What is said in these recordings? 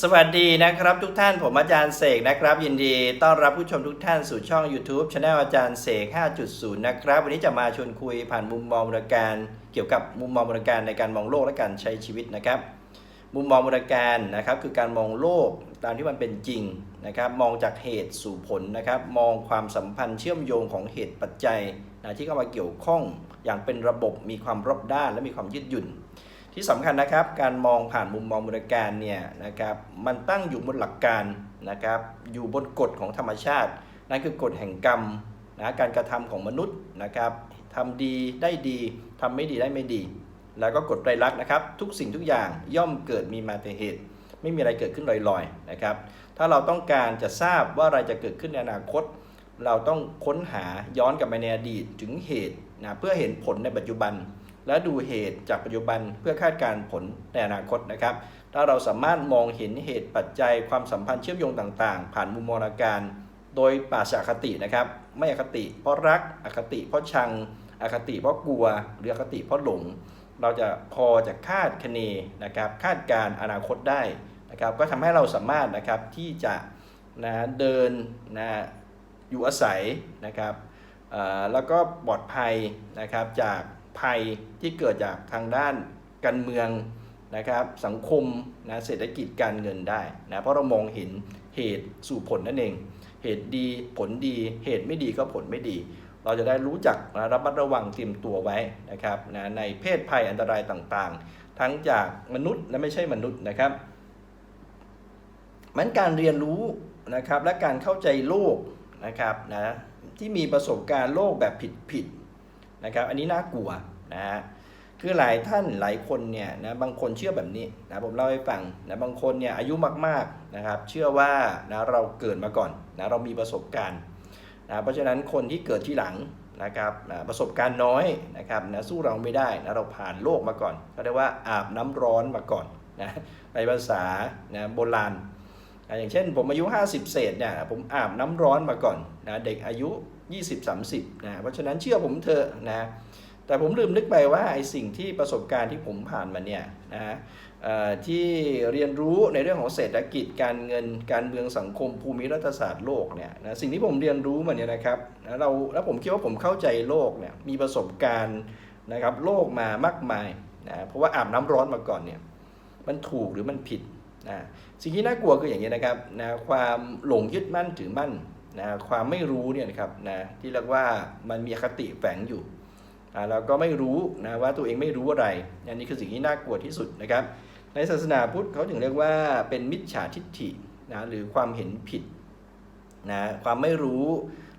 สวัสดีนะครับทุกท่านผมอาจารย์เสกนะครับ ยินดีต้อนรับผู้ชมทุกท่านสู่ช่อง YouTube Channel อาจารย์เสก 5.0 นะครับ วันนี้จะมาชวนคุยผ่านมุมมองบริการ เกี่ยวกับมุมมองบริการในการมองโลกและการใช้ชีวิตนะครับ มุมมองบริการนะครับคือการมองโลกตามที่มันเป็นจริงนะครับ มองจากเหตุสู่ผลนะครับ มองความสัมพันธ์เชื่อมโยงของเหตุปัจจัยนะที่เข้ามาเกี่ยวข้องอย่างเป็นระบบมีความรอบด้านและมีความยืดหยุ่น ที่สำคัญนะครับการมองผ่านมุมมองบริการเนี่ยนะครับมันตั้งอยู่บนหลักการนะครับอยู่บนกฎของธรรมชาติ นั่นคือกฎแห่งกรรมนะการกระทำของมนุษย์นะครับทำดีได้ดีทำไม่ดีได้ไม่ดี แล้วก็กฎไตรลักษณ์นะครับ ทุกสิ่งทุกอย่างย่อมเกิดมีมาแต่เหตุ ไม่มีอะไรเกิดขึ้นลอยๆนะครับถ้าเราต้องการจะทราบว่าอะไรจะเกิดขึ้นในอนาคต เราต้องค้นหาย้อนกลับไปในอดีตถึงเหตุนะเพื่อเห็นผลในปัจจุบัน และดูเหตุจากปัจจุบันเพื่อคาดการผลในอนาคตนะครับ ถ้าเราสามารถมองเห็นเหตุปัจจัยความสัมพันธ์เชื่อมโยงต่างๆ ผ่านมุมมองการ โดยปราศจากคตินะครับ ไม่อคติ เพราะรักอคติเพราะชัง อคติเพราะกลัว หรืออคติเพราะหลง เราจะพอจะคาดคะเนนะครับคาดการอนาคตได้นะครับ ก็ทำให้เราสามารถนะครับที่จะนะเดินนะอยู่อาศัยนะครับแล้วก็ปลอดภัยนะครับจาก ภัยที่เกิดจากทางด้านการเมืองนะครับสังคมนะเศรษฐกิจการเงินได้นะเพราะเรามองเห็นเหตุสู่ผลนั่นเอง เหตุดีผลดีเหตุไม่ดีก็ผลไม่ดี เราจะได้รู้จักนะระมัดระวังเตรียมตัวไว้นะครับนะในเพศภัยอันตรายต่างๆ ทั้งจากมนุษย์และไม่ใช่มนุษย์นะครับมันการเรียนรู้นะครับและการเข้าใจโลกนะครับนะที่มีประสบการณ์โลกแบบผิด นะครับ อันนี้น่ากลัวนะฮะคือหลายท่านหลายคนเนี่ยนะบางคนเชื่อแบบนี้นะผมเล่าให้ฟังนะบางคนเนี่ยอายุมากๆนะครับ เชื่อว่านะเราเกิดมาก่อนนะเรามีประสบการณ์นะเพราะฉะนั้นคนที่เกิดที่หลังนะครับนะประสบการณ์น้อยนะครับนะสู้เราไม่ได้นะเราผ่านโลกมาก่อนเขาเรียกว่าอาบน้ำร้อนมาก่อนนะในภาษานะโบราณอะอย่างเช่นผมอายุ 50 เศษเนี่ยผมอาบน้ำร้อนมาก่อนนะเด็กอายุ 20-30นะเพราะฉะนั้นเชื่อผมเถอะนะแต่ผมลืมนึกไปว่าไอ้สิ่งที่ประสบการณ์ที่ผมผ่านมาเนี่ยนะที่เรียนรู้ในเรื่องของเศรษฐกิจการเงินการเมืองสังคมภูมิรัฐศาสตร์โลกเนี่ยนะสิ่งที่ผมเรียนรู้มาเนี่ยนะครับนะเราแล้วผมคิดว่าผมเข้าใจโลกเนี่ยมีประสบการณ์นะครับโลกมามากมายนะเพราะว่าอาบน้ำร้อนมาก่อนเนี่ยมันถูกหรือมันผิดนะสิ่งที่น่ากลัวคืออย่างนี้นะครับนะความหลงยึดมั่นถือมั่น นะความไม่รู้เนี่ยนะครับนะที่เรียกว่ามันมีอคติแฝงอยู่อ่าเราก็ไม่รู้นะว่าตัวเองไม่รู้อะไรอันนี้คือสิ่งที่น่ากลัวที่สุดนะครับ ในศาสนาพุทธเขาถึงเรียกว่าเป็นมิจฉาทิฏฐินะหรือความเห็นผิดนะความไม่รู้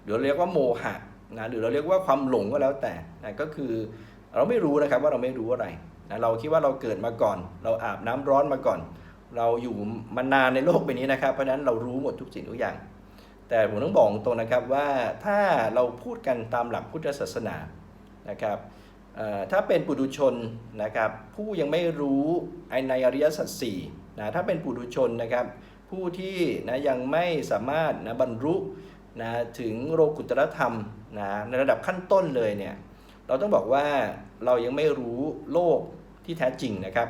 หรือเราเรียกว่าโมหะนะหรือเราเรียกว่าความหลงก็แล้วแต่นะก็คือเราไม่รู้นะครับว่าเราไม่รู้อะไรนะเราคิดว่าเราเกิดมาก่อน เราอาบน้ำร้อนมาก่อน เราอยู่มานานในโลกใบนี้นะครับ เพราะฉะนั้นเรารู้หมดทุกสิ่งทุกอย่าง แต่ผมต้องบอกตรงนะครับว่าถ้าเราพูดกันตามหลักพุทธศาสนานะครับถ้าเป็นปุถุชนนะครับผู้ยังไม่รู้ไอ้ในอริยสัจสี่นะถ้าเป็นปุถุชนนะครับผู้ที่นะยังไม่สามารถนะบรรลุนะถึงโลกุตรธรรมนะในระดับขั้นต้นเลยเนี่ยเราต้องบอกว่าเรายังไม่รู้โลกที่แท้จริงนะครับ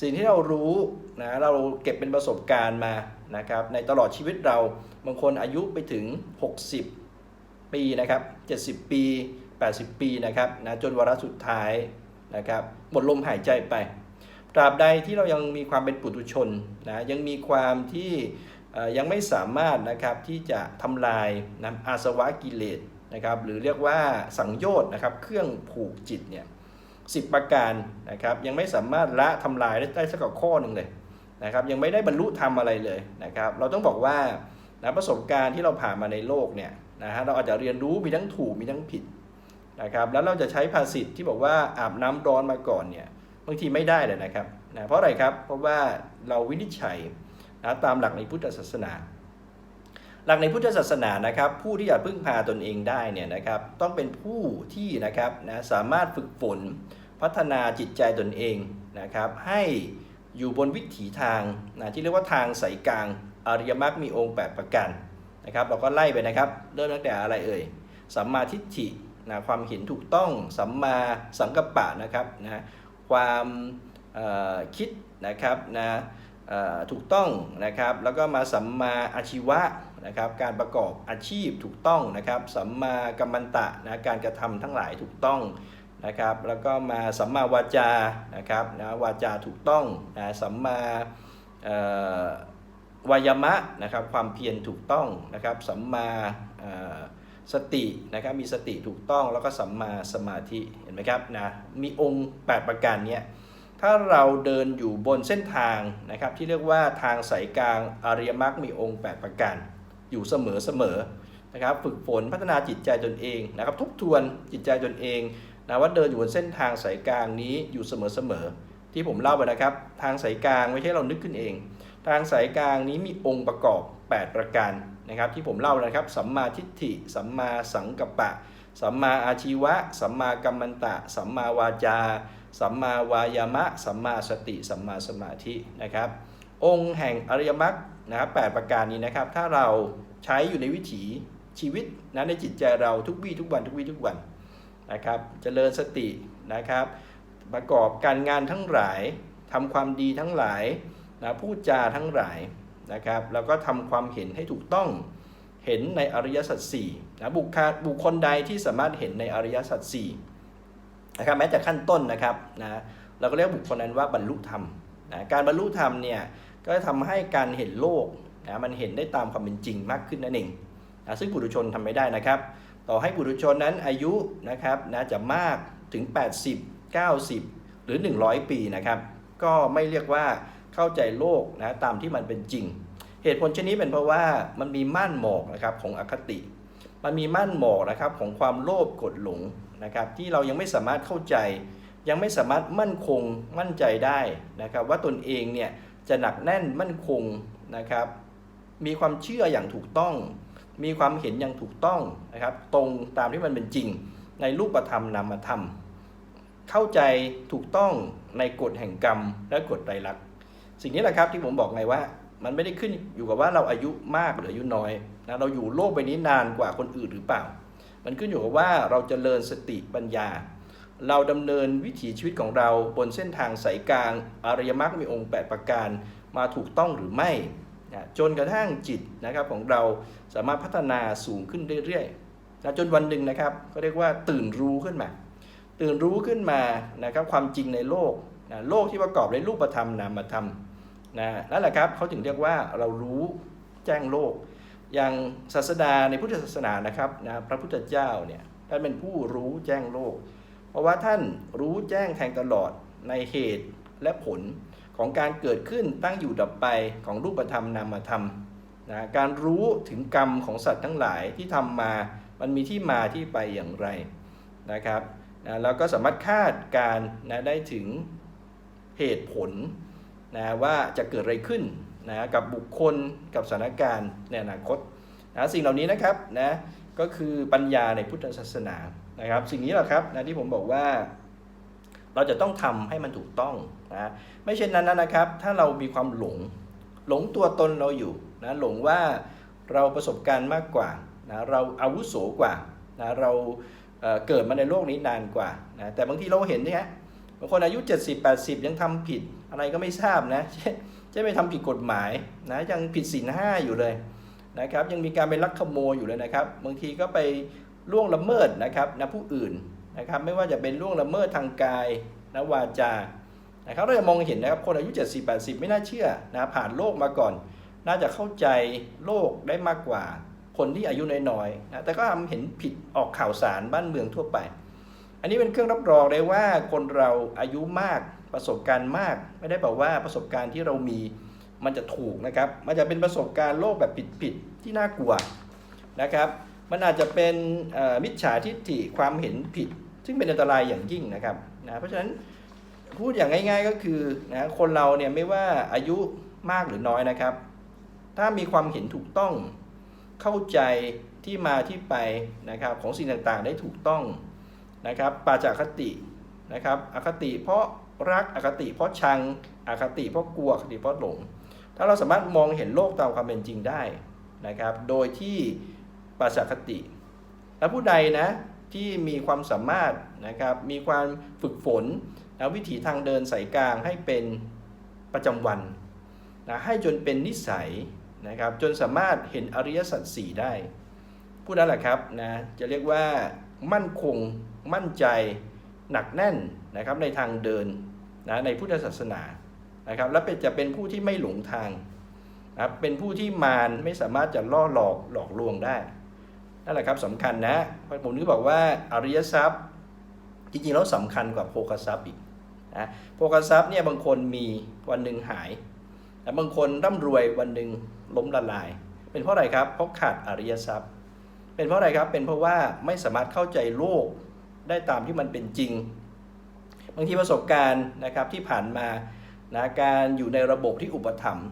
สิ่งที่เรารู้นะเราเก็บเป็นประสบการณ์มานะครับในตลอดชีวิตเราบางคนอายุไปถึง 60 ปีนะครับ 70 ปี 80 ปีนะครับนะจนวาระสุดท้ายนะครับหมดลมหายใจไป ตราบใดที่เรายังมีความเป็นปุถุชนนะยังมีความที่ยังไม่สามารถนะครับที่จะทำลายนะอาสวะกิเลสนะครับหรือเรียกว่าสังโยชน์นะครับเครื่องผูกจิตเนี่ย สิบประการนะครับยังไม่สามารถละทำลายได้สักข้อหนึ่งเลยนะครับยังไม่ได้บรรลุธรรมอะไรเลยนะครับเราต้องบอกว่านะประสบการณ์ที่เราผ่านมาในโลกเนี่ยนะฮะเราอาจจะเรียนรู้มีทั้งถูกมีทั้งผิดนะครับแล้วเราจะใช้ภาษิตที่บอกว่าอาบน้ำร้อนมาก่อนเนี่ยบางทีไม่ได้เลยนะครับนะเพราะอะไรครับเพราะว่าเราวินิจฉัยนะตามหลักในพุทธศาสนา หลักในพุทธศาสนานะครับ ผู้ที่จะพึ่งพาตนเองได้เนี่ยนะครับ ต้องเป็นผู้ที่นะครับนะสามารถฝึกฝน พัฒนาจิตใจตนเองนะครับ ให้อยู่บนวิถีทางนะที่เรียกว่าทางสายกลางอริยมรรคมีองค์ 8 ประการนะครับ เราก็ไล่ไปนะครับ เริ่มตั้งแต่อะไรเอ่ยสัมมาทิฏฐินะความเห็นถูกต้องสัมมาสังกัปปะนะครับนะความคิดนะครับนะถูกต้องนะครับแล้วก็มาสัมมาอาชีวะนะครับการประกอบอาชีพถูกต้องนะครับสัมมากัมมันตะนะการกระทำทั้งหลายถูกต้อง นะครับแล้วก็มาสัมมาวาจานะครับนะวาจาถูกต้องนะสัมมาวายามะนะครับความเพียรถูกต้องนะครับสัมมาสตินะครับมีสติถูกต้องแล้วก็สัมมาสมาธิเห็นไหมครับนะมีองค์ 8 ประการเนี้ยถ้าเราเดินอยู่บนเส้นทางนะครับที่เรียกว่าทางสายกลางอริยมรรคมีองค์ 8 ประการอยู่เสมอเสมอนะครับฝึกฝนพัฒนาจิตใจตนเองนะครับทบทวนจิตใจตนเอง นะว่าเดินอยู่บนเส้นทางสายกลางนี้อยู่เสมอเสมอที่ผมเล่าไปนะครับ ทางสายกลางไม่ใช่เรานึกขึ้นเอง ทางสายกลางนี้มีองค์ประกอบ 8 ประการนะครับ ที่ผมเล่านะครับสัมมาทิฏฐิสัมมาสังกัปปะ สัมมาอาชีวะ สัมมากัมมันตะ สัมมาวาจา สัมมาวายามะ สัมมาสติ สัมมาสมาธินะครับ องค์แห่งอริยมรรคนะครับแประการนี้นะครับ ถ้าเราใช้อยู่ในวิถีชีวิตนะในจิตใจเราทุกวี่ทุกวันทุกวี่ทุกวัน นะครับจเจริญสตินะครับ ประกอบการงานทั้งหลายทำความดีทั้งหลายนะพูดจาทั้งหลายนะครับ แล้วก็ทำความเห็นให้ถูกต้องเห็นในอริยสัจสี่นะบุคคลบุคคลใดที่สามารถเห็นในอริยสัจสี่นะครับแม้แต่ขั้นต้นนะครับนะเราก็เรียกบุคคลนั้นว่าบรรลุธรรมนะการบรรลุธรรมเนี่ยก็จะทำให้การเห็นโลกนะมันเห็นได้ตามความเป็นจริงมากขึ้นนั่นเองนะซึ่งบุรุชนทำไม่ได้นะครับ ต่อให้บุรุษชนนั้นอายุนะครับนะจะมากถึง 80 90 หรือ 100 ปีนะครับ ก็ไม่เรียกว่าเข้าใจโลกนะตามที่มันเป็นจริง เหตุผลชนนี้เป็นเพราะว่ามันมีม่านหมอกนะครับของอคติ มันมีม่านหมอกนะครับของความโลภกดหลงนะครับที่เรายังไม่สามารถเข้าใจ ยังไม่สามารถมั่นคงมั่นใจได้นะครับว่าตนเองเนี่ยจะหนักแน่นมั่นคงนะครับมีความเชื่ออย่างถูกต้อง มีความเห็นอย่างถูกต้องนะครับ ตรงตามที่มันเป็นจริง ในรูปธรรมนามธรรม เข้าใจถูกต้องในกฎแห่งกรรม และกฎไตรลักษณ์สิ่งนี้แหละครับที่ผมบอกไงว่า มันไม่ได้ขึ้นอยู่กับว่าเราอายุมากหรืออายุน้อยนะเราอยู่โลกใบนี้นานกว่าคนอื่นหรือเปล่า มันขึ้นอยู่กับว่าเราจเจริญสติปัญญา เราดำเนินวิถีชีวิตของเราบนเส้นทางสายกลาง อริยมรรคมีองค์ 8 ประการมาถูกต้องหรือไม่ นะจนกระทั่งจิตนะครับของเราสามารถพัฒนาสูงขึ้นเรื่อยๆนะจนวันหนึ่งนะครับก็เรียกว่าตื่นรู้ขึ้นมา ตื่นรู้ขึ้นมานะครับความจริงในโลกนะโลกที่ประกอบด้วยรูปธรรมนามธรรมนะนั่นแหละครับเขาถึงเรียกว่าเรารู้แจ้งโลก อย่างศาสดาในพุทธศาสนานะครับนะพระพุทธเจ้าเนี่ยท่านเป็นผู้รู้แจ้งโลก เพราะว่าท่านรู้แจ้งแทงตลอดในเหตุและผล ของการเกิดขึ้นตั้งอยู่ดับไปของรูปธรรมนามธรรมนะการรู้ถึงกรรมของสัตว์ทั้งหลายที่ทำมา มันมีที่มาที่ไปอย่างไรนะครับนะแล้วก็สามารถคาดการณ์นะได้ถึงเหตุผลนะว่าจะเกิดอะไรขึ้นนะกับบุคคลกับสถานการณ์ในอนาคตนะสิ่งเหล่านี้นะครับนะก็คือปัญญาในพุทธศาสนานะครับ สิ่งนี้แหละครับนะที่ผมบอกว่า เราจะต้องทำให้มันถูกต้อง นะไม่เช่นนั้นนะครับ ถ้าเรามีความหลง หลงตัวตนเราอยู่นะหลงว่าเราประสบการณ์มากกว่านะเราอาวุโสกว่านะเราเเกิดมาในโลกนี้นานกว่านะแต่บางทีเราเห็นนี่ยบางคนอายุ 70 80 ยังทำผิดอะไรก็ไม่ทราบนะเช่นจะไปทำผิดกฎหมายนะยังผิดศีลห้าอยู่เลยนะครับยังมีการไปลักขโมยอยู่เลยนะครับ บางทีก็ไปล่วงละเมิดนะครับนะผู้อื่นนะครับไม่ว่าจะเป็นล่วงละเมิดทางกายนะวาจา นะครับเราจะมองเห็นนะครับคนอายุ 70 80 ไม่น่าเชื่อนะผ่านโลกมาก่อน น่าจะเข้าใจโลกได้มากกว่า คนที่อายุน้อยๆนะแต่ก็ทำเห็นผิดออกข่าวสารบ้านเมืองทั่วไป อันนี้เป็นเครื่องรับรองเลยว่าคนเราอายุมากประสบการณ์มาก ไม่ได้บอกว่าประสบการณ์ที่เรามีมันจะถูกนะครับ มันจะเป็นประสบการณ์โลกแบบผิดๆที่น่ากลัวนะครับ มันอาจจะเป็นมิจฉาทิฏฐิความเห็นผิด ซึ่งเป็นอันตรายอย่างยิ่งนะครับนะเพราะฉะนั้น พูดอย่างง่าย ๆก็คือนะคนเราเนี่ยไม่ว่าอายุมากหรือน้อยนะครับ ถ้ามีความเห็นถูกต้องเข้าใจที่มาที่ไปนะครับของสิ่งต่างๆได้ถูกต้องนะครับปาจากคตินะครับอคติเพราะรักอคติเพราะชังอคติเพราะกลัวอคติเพราะหลง ถ้าเราสามารถมองเห็นโลกตามความเป็นจริงได้นะครับ โดยที่ปราจากคติ และผู้ใดนะที่มีความสามารถนะครับมีความฝึกฝน แล้ววิถีทางเดินสายกลางให้เป็นประจำวันนะให้จนเป็นนิสัยนะครับจนสามารถเห็นอริยสัจสี่ได้ผู้นั้นแหละครับนะจะเรียกว่ามั่นคงมั่นใจหนักแน่นนะครับในทางเดินนะในพุทธศาสนานะครับและเป็นจะเป็นผู้ที่ไม่หลงทางนะเป็นผู้ที่มารไม่สามารถจะล่อหลอกหลอกลวงได้นั่นแหละครับสำคัญนะผมนึกบอกว่าอริยทรัพย์จริงๆแล้วสำคัญกว่าโภคทรัพย์อีก นะโภคทรัพย์เนี่ยบางคนมีวันหนึ่งหายแต่บางคนร่ำรวยวันหนึ่งล้มละลาย เป็นเพราะอะไรครับเพราะขาดอริยทรัพย์ เป็นเพราะอะไรครับเป็นเพราะว่าไม่สามารถเข้าใจโลกได้ตามที่มันเป็นจริง บางทีประสบการณ์นะครับที่ผ่านมานะการอยู่ในระบบที่อุปถัมภ์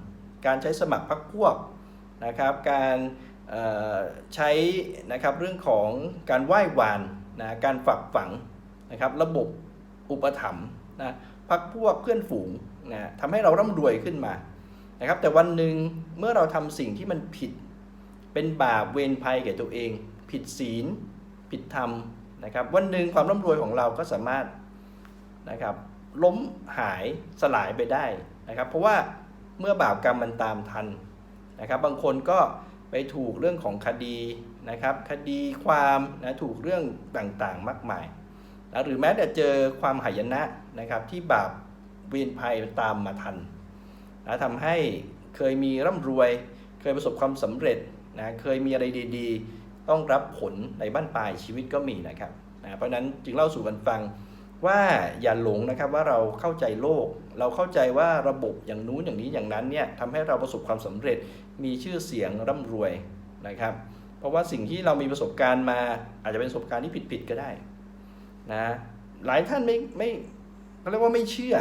การใช้สมัครพรรคพวกนะครับการใช้นะครับเรื่องของการไหว้วานนะการฝักฝังนะครับระบบอุปถัมภ์ นะพรรคพวกเพื่อนฝูงนะทำให้เราร่ำรวยขึ้นมานะครับ แต่วันหนึ่งเมื่อเราทำสิ่งที่มันผิด เป็นบาปเวรภัยแก่ตัวเอง ผิดศีล ผิดธรรมนะครับ วันหนึ่งความร่ำรวยของเราก็สามารถนะครับล้มหายสลายไปได้นะครับ เพราะว่าเมื่อบาปกรรมมันตามทันนะครับ บางคนก็ไปถูกเรื่องของคดีนะครับคดีความนะถูกเรื่องต่างๆมากมายนะหรือแม้แต่เจอความหายนะ นะครับที่บาปเวรภัยตามมาทันนะทำให้เคยมีร่ำรวย เคยประสบความสำเร็จนะเคยมีอะไรดีๆ ต้องรับผลในบ้านปลายชีวิตก็มีนะครับนะเพราะฉะนั้นจึงเล่าสู่กันฟังว่าอย่าหลงนะครับว่าเราเข้าใจโลก เราเข้าใจว่าระบบอย่างนู้นอย่างนี้อย่างนั้นเนี่ยทำให้เราประสบความสำเร็จมีชื่อเสียงร่ำรวยนะครับ เพราะว่าสิ่งที่เรามีประสบการณ์มาอาจจะเป็นประสบการณ์ที่ผิดๆก็ได้นะหลายท่านไม่ไม่ เขาเรียกว่าไม่เชื่อ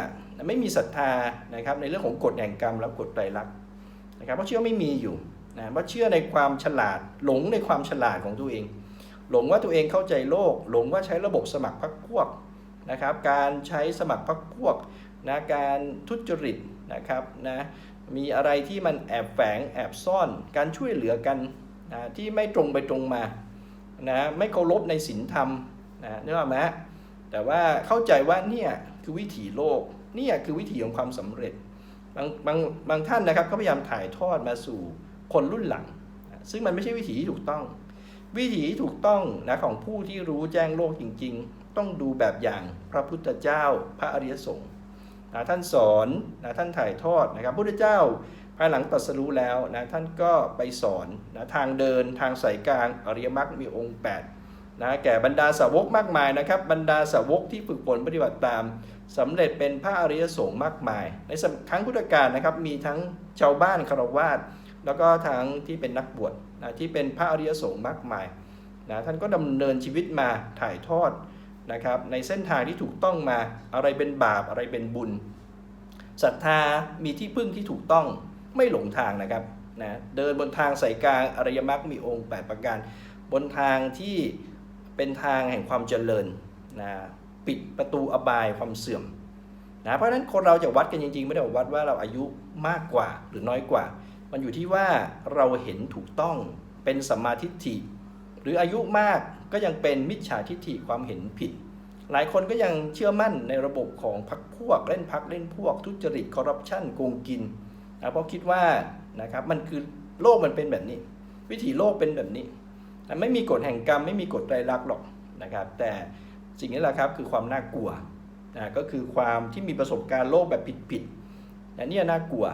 ไม่มีศรัทธานะครับในเรื่องของกฎแห่งกรรมและกฎไตรลักษณ์นะครับเพราะเชื่อไม่มีอยู่นะว่าเชื่อในความฉลาดหลงในความฉลาดของตัวเอง หลงว่าตัวเองเข้าใจโลก หลงว่าใช้ระบบสมัครพรรคพวกนะครับการใช้สมัครพรรคพวกนะการทุจริตนะครับนะมีอะไรที่มันแอบแฝงแอบซ่อนการช่วยเหลือกันนะที่ไม่ตรงไปตรงมานะไม่เคารพในศีลธรรมนะนึกออกไหมแต่ว่าเข้าใจว่าเนี่ย คือวิถีโลกเนี่ยคือวิถีของความสำเร็จบางบางบางท่านนะครับก็พยายามถ่ายทอดมาสู่คนรุ่นหลัง ซึ่งมันไม่ใช่วิถีที่ถูกต้อง วิถีที่ถูกต้องนะของผู้ที่รู้แจ้งโลกจริง ๆ ต้องดูแบบอย่างพระพุทธเจ้าพระอริยสงฆ์นะท่านสอนนะท่านถ่ายทอดนะครับพุทธเจ้าภายหลังตรัสรู้แล้วนะท่านก็ไปสอนนะทางเดินทางสายกลางอริยมรรคมีองค์ 8 นะแก่บรรดาสาวกมากมายนะครับ บรรดาสาวกที่ฝึกฝนปฏิบัติตามสำเร็จเป็นพระอริยสงฆ์มากมาย ในครั้งพุทธกาลนะครับมีทั้งชาวบ้านคารวาสแล้วก็ทั้งที่เป็นนักบวชนะที่เป็นพระอริยสงฆ์มากมายนะท่านก็ดำเนินชีวิตมาถ่ายทอดนะครับในเส้นทางที่ถูกต้องมาอะไรเป็นบาปอะไรเป็นบุญศรัทธามีที่พึ่งที่ถูกต้องไม่หลงทางนะครับนะเดินบนทางสายกลางอริยมรรคมีองค์ 8 ประการ บนทางที่ เป็นทางแห่งความเจริญนะปิดประตูอบายความเสื่อมนะเพราะฉะนั้นคนเราจะวัดกันจริงๆ ไม่ได้วัดว่าเราอายุมากกว่าหรือน้อยกว่า มันอยู่ที่ว่าเราเห็นถูกต้องเป็นสัมมาทิฏฐิ หรืออายุมากก็ยังเป็นมิจฉาทิฏฐิความเห็นผิด หลายคนก็ยังเชื่อมั่นในระบบของพรรคพวกเล่นพักเล่นพวก ทุจริตคอร์รัปชันโกงกินนะเพราะคิดว่านะครับมันคือโลกมันเป็นแบบนี้ วิถีโลกเป็นแบบนี้ ไม่มีกฎแห่งกรรมไม่มีกฎไตรลักษณ์หรอกนะครับ แต่สิ่งนี้แหละครับคือความน่ากลัวนะก็คือความที่มีประสบการณ์โลกแบบผิดๆนะนี่น่ากลัว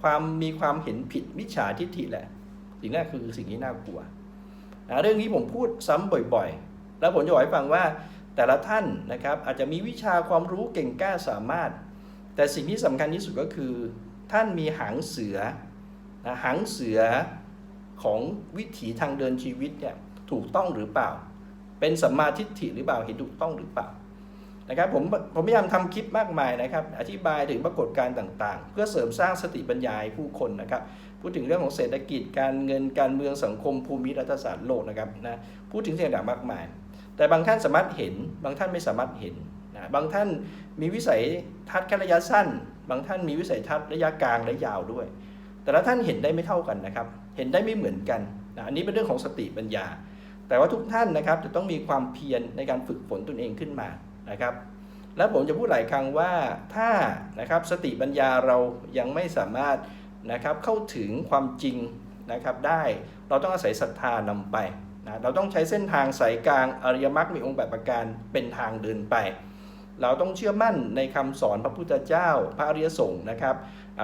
ความมีความเห็นผิดมิจฉาทิฏฐิแหละ สิ่งนี้คือสิ่งที่น่ากลัวนะเรื่องนี้ผมพูดซ้ำบ่อยๆ แล้วผมจะบอกให้ฟังว่าแต่ละท่านนะครับอาจจะมีวิชาความรู้เก่งกล้าสามารถ แต่สิ่งที่สำคัญที่สุดก็คือ ท่านมีหางเสือนะหางเสือ ของวิถีทางเดินชีวิตเนี่ยถูกต้องหรือเปล่า เป็นสัมมาทิฏฐิหรือเปล่าเห็นถูกต้องหรือเปล่านะครับผมผมพยายามทำคลิปมากมายนะครับ อธิบายถึงปรากฏการณ์ต่าง ๆ เพื่อเสริมสร้างสติปัญญาให้ผู้คนนะครับ พูดถึงเรื่องของเศรษฐกิจการเงินการเมืองสังคมภูมิรัฐศาสตร์โลกนะครับนะพูดถึงสิ่งต่างมากมาย แต่บางท่านสามารถเห็น บางท่านไม่สามารถเห็นนะบางท่านมีวิสัยทัศน์แค่ระยะสั้น บางท่านมีวิสัยทัศน์ระยะกลางและยาวด้วย แต่ละท่านเห็นได้ไม่เท่ากันนะครับ เห็นได้ไม่เหมือนกันนะอันนี้เป็นเรื่องของสติปัญญา แต่ว่าทุกท่านนะครับจะต้องมีความเพียรในการฝึกฝนตนเองขึ้นมานะครับ แล้วผมจะพูดหลายครั้งว่าถ้านะครับสติปัญญาเรายังไม่สามารถนะครับเข้าถึงความจริงนะครับได้เราต้องอาศัยศรัทธานำไปนะเราต้องใช้เส้นทางสายกลางอริยมรรคมีองค์แบบประการเป็นทางเดินไป เราต้องเชื่อมั่นในคำสอนพระพุทธเจ้า พระอริยสงฆ์นะครับ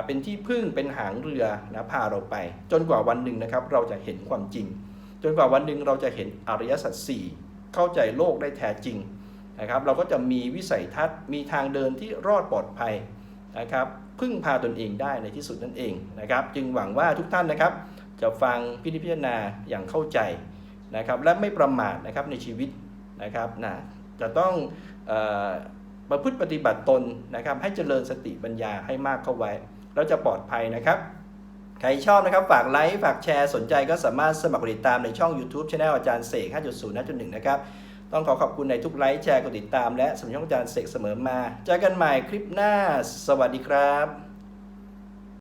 เป็นที่พึ่งเป็นหางเรือนะพาเราไป จนกว่าวันหนึ่งนะครับเราจะเห็นความจริง จนกว่าวันหนึ่งเราจะเห็นอริยสัจสี่เข้าใจโลกได้แท้จริงนะครับ เราก็จะมีวิสัยทัศน์ มีทางเดินที่รอดปลอดภัยนะครับ พึ่งพาตนเองได้ในที่สุดนั่นเองนะครับ จึงหวังว่าทุกท่านนะครับ จะฟังพินิจพิจารณาอย่างเข้าใจนะครับ และไม่ประมาทนะครับในชีวิตนะครับนะจะต้องอ ประพฤติปฏิบัติตนนะครับ ให้เจริญสติปัญญาให้มากเข้าไว้ แล้วจะปลอดภัยนะครับ ใครชอบนะครับ ฝากไลค์ฝากแชร์สนใจก็สามารถสมัครกดติดตามในช่อง YouTube Channel อาจารย์เสก 5.0 5.1 นะครับ ต้องขอขอบคุณในทุกไลค์แชร์กดติดตามและสมัครช่องอาจารย์เสกเสมอมาเจอกันใหม่คลิปหน้า สวัสดีครับ